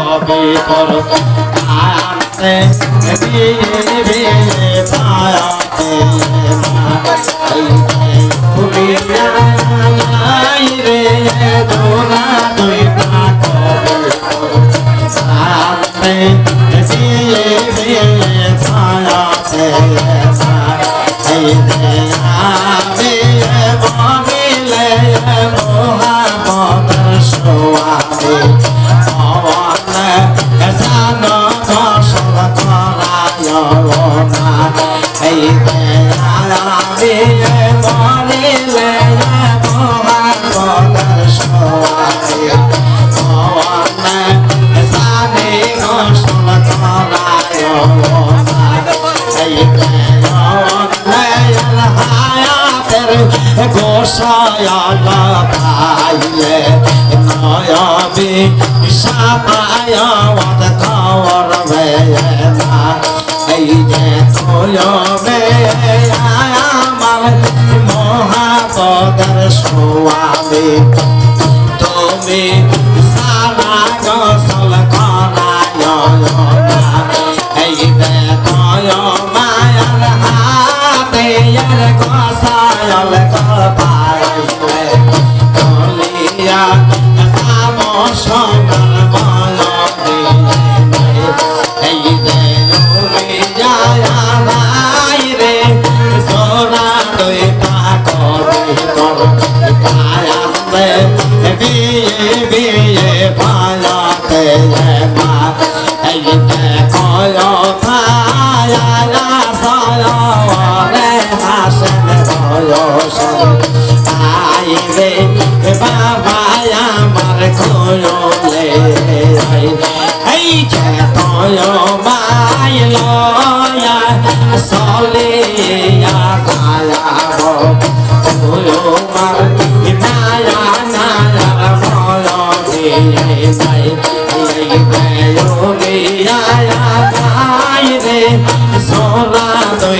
হবে পর আনতে বিয়ে পায়াতে ভুলি নাই রে দোলা দুই পাক আনতে সয়না খাইলে নয়মি সামায়ত খবর বেয়না এই যে তোয়মে আমার মহাপদের সোয়ামে তুমি সারা গসল করায় Sole ya kala bo, yo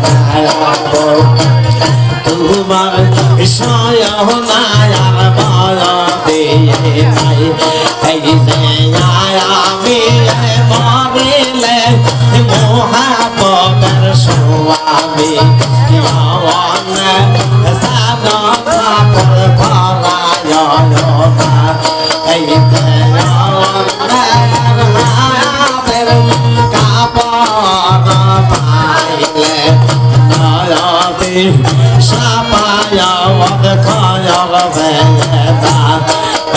বাড়াবো তোমার সয় নায়া বাড়াবে নাই এই আমি মরিলে মহাপদার সোয়ামী সাপায়া খয়াল বেদা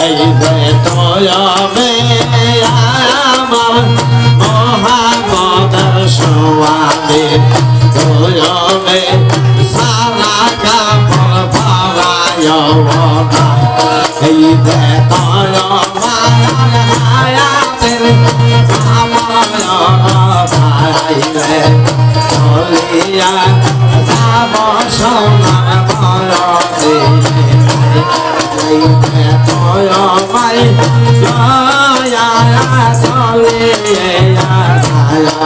এই যে তয় আমার মহাগদার সোয়ালে তয় সারা কাপড় ভারায় এই যে তয় দয়া চলে আয়া